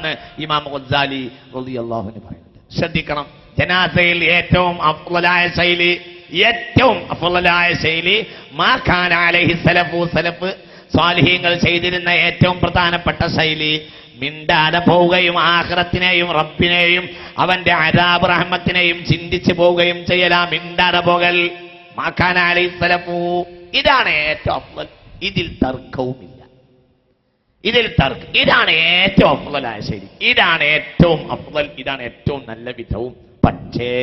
എന്ന് ഇമാം റളിയല്ലാഹു റളിയല്ലാഹുവിന് പറയുന്നത്. ശ്രദ്ധിക്കണം. ജനാസയിൽ ഏറ്റവും അഫ്ളലായ ശൈലി ഏറ്റവും അഫ്ളലായ ശൈലി മാഖാൻ അലൈഹി സലഫു സലഫ് സ്വാലിഹീങ്ങൾ ചെയ്തിരുന്ന ഏറ്റവും പ്രധാനപ്പെട്ട ശൈലി. മിണ്ടാതെ പോവുകയും ആഹ്റത്തിനെയും റബ്ബിനെയും അവന്റെ അരാബ് റഹ്മത്തിനെയും ചിന്തിച്ചു പോവുകയും ചെയ്യലാ മിണ്ടാതെ പോകൽ. മാഖാൻ അലൈഹി സലഫു ഇതാണ് ഏറ്റവും അഫ്ളൽ ഇതിൽ തർക്കവുമില്ല. ഇതിൽ തർക്ക്. ഇതാണ് ഏറ്റവും അഫ്ളലായ ശരി. ഇതാണ് ഏറ്റവും അഫ്ദൽ ഇതാണ് ഏറ്റവും നല്ല വിധവും. പക്ഷേ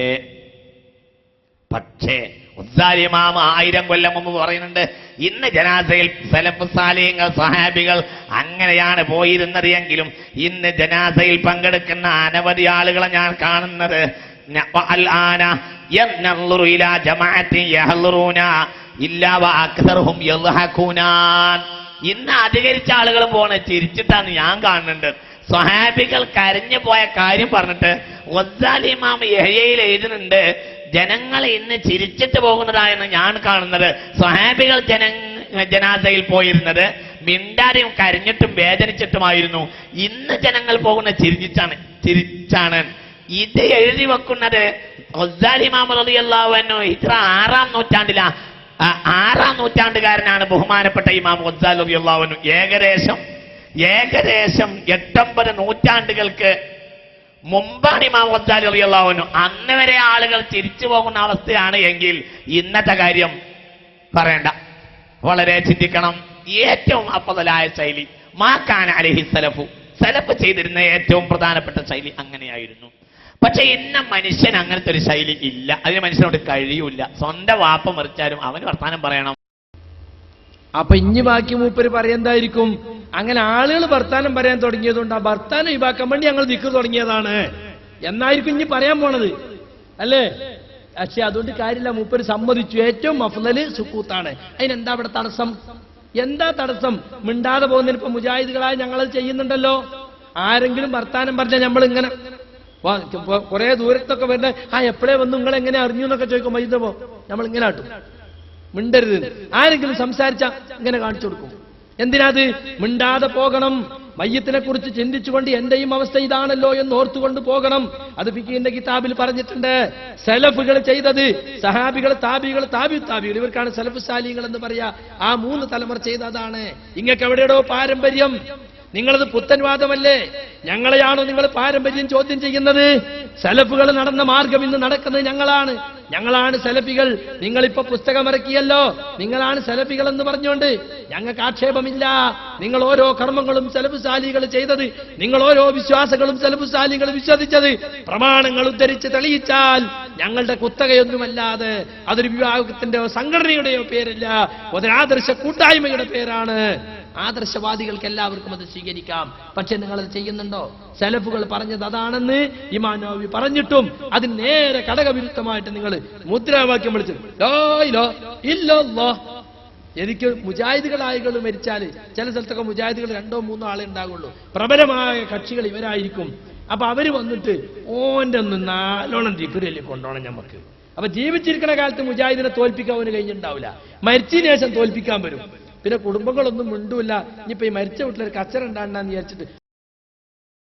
പക്ഷേ ഉദ്ദാരിമാമ ആയിരം കൊല്ലം മുമ്പ് പറയുന്നുണ്ട് ഇന്ന് ജനാസയിൽ സലഫ് സാലിയങ്ങൾ സഹാബികൾ അങ്ങനെയാണ് പോയിരുന്നത് എങ്കിലും ഇന്ന് ജനാസയിൽ പങ്കെടുക്കുന്ന അനവധി ആളുകളെ ഞാൻ കാണുന്നത്. ഇല്ലാ ഇന്ന് അധികരിച്ച ആളുകൾ പോണ ചിരിച്ചിട്ടാണ് ഞാൻ കാണുന്നുണ്ട് സ്വഹാബികൾ കരഞ്ഞു പോയ കാര്യം പറഞ്ഞിട്ട് ഒസാലിമാം യഹ്യയിൽ എഴുതുന്നുണ്ട് ജനങ്ങൾ ഇന്ന് ചിരിച്ചിട്ട് പോകുന്നതായെന്ന് ഞാൻ കാണുന്നത്. സ്വഹാബികൾ ജന ജനാസയിൽ പോയിരുന്നത് മിണ്ടാതെയും കരഞ്ഞിട്ടും വേദനിച്ചിട്ടുമായിരുന്നു. ഇന്ന് ജനങ്ങൾ പോകുന്ന ചിരിച്ചാണ് ചിരിച്ചാണ്. ഇത് എഴുതി വെക്കുന്നത് ഒസാലിമാം റളിയല്ലാഹു ഇത്ര ആറാം നൂറ്റാണ്ടിലാ. ആറാം നൂറ്റാണ്ടുകാരനാണ് ബഹുമാനപ്പെട്ട ഇമാം റളിയല്ലാഹു ഏകദേശം ഏകദേശം എട്ടൊമ്പത് നൂറ്റാണ്ടുകൾക്ക് മുമ്പാണ് ഇമാം ഗസാൽ റളിയല്ലാഹു അന്ന് വരെ ആളുകൾ തിരിച്ചു പോകുന്ന അവസ്ഥയാണ് എങ്കിൽ ഇന്നത്തെ കാര്യം പറയണ്ട. വളരെ ചിന്തിക്കണം. ഏറ്റവും അപ്പതലായ ശൈലി മാക്കാൻ അലഹി സലഫു. സലഫ് ചെയ്തിരുന്ന ഏറ്റവും പ്രധാനപ്പെട്ട ശൈലി അങ്ങനെയായിരുന്നു. പക്ഷെ എന്ന മനുഷ്യൻ അങ്ങനത്തെ ഒരു ശൈലി ഇല്ല. അതിന് മനുഷ്യനോട് കഴിയൂല സ്വന്തം വാപ്പ മറിച്ചാലും അവന് വർത്താനം പറയണം. അപ്പൊ ഇനി ബാക്കി മൂപ്പര് പറയെന്തായിരിക്കും അങ്ങനെ ആളുകൾ വർത്താനം പറയാൻ തുടങ്ങിയതുകൊണ്ട് ആ വർത്താനം ഒഴിവാക്കാൻ വേണ്ടി ഞങ്ങൾ ദിക്ക് തുടങ്ങിയതാണ്. എന്നായിരിക്കും ഇഞ്ഞി പറയാൻ പോണത്? അല്ലേ? പക്ഷെ അതുകൊണ്ട് കാര്യമില്ല. മൂപ്പര് സമ്മതിച്ചു. ഏറ്റവും മഫ്ലല് സുക്കൂത്താണ്. അതിനെന്താ അവിടെ തടസ്സം? എന്താ തടസ്സം? മിണ്ടാതെ പോകുന്നതിന് ഇപ്പൊ മുജാഹിദുകളായി ഞങ്ങളത് ചെയ്യുന്നുണ്ടല്ലോ. ആരെങ്കിലും വർത്താനം പറഞ്ഞാൽ നമ്മൾ ഇങ്ങനെ കുറെ ദൂരത്തൊക്കെ വരുന്ന ആ എപ്പോഴേ വന്ന്? നിങ്ങൾ എങ്ങനെ അറിഞ്ഞു എന്നൊക്കെ ചോദിക്കും മൈദപ്പോ നമ്മൾ ഇങ്ങനെ ആട്ടും. മിണ്ടരുത്. ആരെങ്കിലും സംസാരിച്ച ഇങ്ങനെ കാണിച്ചു കൊടുക്കും. എന്തിനാത്? മിണ്ടാതെ പോകണം. മയ്യത്തിനെ കുറിച്ച് ചിന്തിച്ചുകൊണ്ട് എന്റെയും അവസ്ഥ ഇതാണല്ലോ എന്ന് ഓർത്തുകൊണ്ട് പോകണം. അത് ഫിക്കിന്റെ കിതാബിൽ പറഞ്ഞിട്ടുണ്ട്. സെലഫുകൾ ചെയ്തത് സഹാബികൾ താബികൾ താബി താബികൾ ഇവർക്കാണ് സെലഫ് സാലികൾ എന്ന് പറയാ. ആ മൂന്ന് തലമുറ ചെയ്തതാണ്. ഇങ്ങക്ക് എവിടെയോ പാരമ്പര്യം. നിങ്ങളത് പുത്തൻവാദമല്ലേ? ഞങ്ങളെയാണ് നിങ്ങൾ പാരമ്പര്യം ചോദ്യം ചെയ്യുന്നത്? സലഫുകൾ നടന്ന മാർഗം ഇന്ന് നടക്കുന്നത് ഞങ്ങളാണ്. ഞങ്ങളാണ് സലഫികൾ. നിങ്ങളിപ്പോ പുസ്തകം ഇറക്കിയല്ലോ. നിങ്ങളാണ് സലഫികൾ എന്ന് പറഞ്ഞുകൊണ്ട് ഞങ്ങൾക്ക് ആക്ഷേപമില്ല. നിങ്ങൾ ഓരോ കർമ്മങ്ങളും സലഫുസാലികൾ ചെയ്തത്. നിങ്ങൾ ഓരോ വിശ്വാസങ്ങളും സലഫുസാലികൾ വിശ്വസിച്ചത്. പ്രമാണങ്ങൾ ഉദ്ധരിച്ച് തെളിയിച്ചാൽ ഞങ്ങളുടെ കുത്തകയൊന്നുമല്ലാതെ അതൊരു വിവാഹത്തിന്റെ സംഘടനയുടെയോ പേരല്ല. ഒരാദർശ കൂട്ടായ്മയുടെ പേരാണ്. ആദർശവാദികൾക്ക് എല്ലാവർക്കും അത് സ്വീകരിക്കാം. പക്ഷെ നിങ്ങൾ അത് ചെയ്യുന്നുണ്ടോ? സെലഫുകൾ പറഞ്ഞത് അതാണെന്ന് ഇമാനോവി പറഞ്ഞിട്ടും അതിന് നേരെ ഘടകവിരുദ്ധമായിട്ട് നിങ്ങൾ മുദ്രാവാക്യം വിളിച്ചു. ലോ ഇലോ ഇല്ലോ എനിക്ക് മുജാഹിദുകളായികൾ മരിച്ചാൽ ചില സ്ഥലത്തൊക്കെ മുജാഹിദുകൾ രണ്ടോ മൂന്നോ ആളെ ഉണ്ടാകുള്ളൂ പ്രബലമായ കക്ഷികൾ ഇവരായിരിക്കും. അപ്പൊ അവർ വന്നിട്ട് ഓന്റെ ഒന്ന് നാലോണം ഡിഗ്രിയല്ലേ കൊണ്ടോണം ഞമ്മക്ക്. അപ്പൊ ജീവിച്ചിരിക്കുന്ന കാലത്ത് മുജാഹിദിനെ തോൽപ്പിക്കാൻ അവന് കഴിഞ്ഞിട്ടുണ്ടാവില്ല. മരിച്ചതിന് ശേഷം തോൽപ്പിക്കാൻ വരും. പിന്നെ കുടുംബങ്ങളൊന്നും മിണ്ടൂല. ഇനിയിപ്പോ ഈ മരിച്ച വീട്ടിലൊരു കച്ചറ ഉണ്ടാണ്ടെന്ന് വിചാരിച്ചിട്ട്